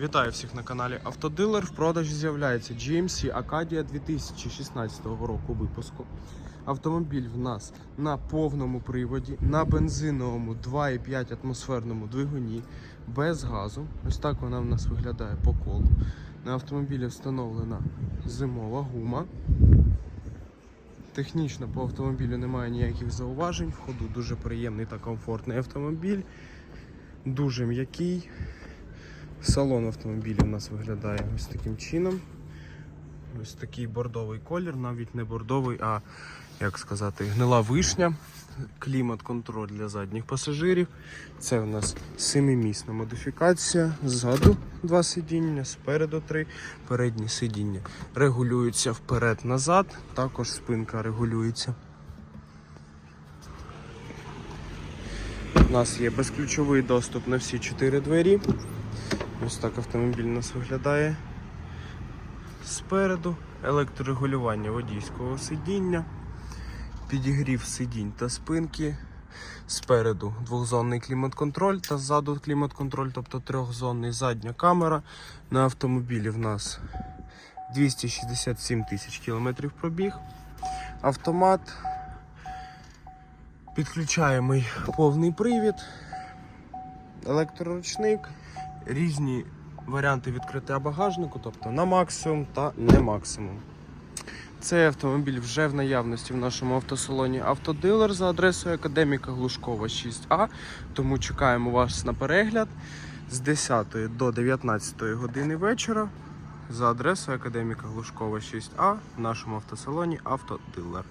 Вітаю всіх на каналі Автодилер. В продажі з'являється GMC Acadia 2016 року випуску. Автомобіль в нас на повному приводі, на бензиновому 2,5 атмосферному двигуні, без газу. Ось так вона в нас виглядає по колу. На автомобілі встановлена зимова гума. Технічно по автомобілю немає ніяких зауважень. В ходу дуже приємний та комфортний автомобіль. Дуже м'який. Салон автомобіля у нас виглядає ось таким чином. Ось такий бордовий колір, навіть не бордовий, а як сказати, гнила вишня. Клімат-контроль для задніх пасажирів. Це у нас семимісна модифікація. Ззаду два сидіння, спереду три. Передні сидіння регулюються вперед-назад. Також спинка регулюється. У нас є безключовий доступ на всі чотири двері. Ось так автомобіль у нас виглядає спереду. Електрорегулювання водійського сидіння, підігрів сидінь та спинки. Спереду двохзонний клімат-контроль та ззаду клімат-контроль, тобто трьохзонний задня камера. На автомобілі в нас 267 тисяч кілометрів пробіг. Автомат. Підключаємо повний привід, електроручник, різні варіанти відкриття багажнику, тобто на максимум та не максимум. Цей автомобіль вже в наявності в нашому автосалоні Автодилер за адресою Академіка Глушкова 6А. Тому чекаємо вас на перегляд з 10 до 19 години вечора за адресою Академіка Глушкова 6А в нашому автосалоні Автодилер.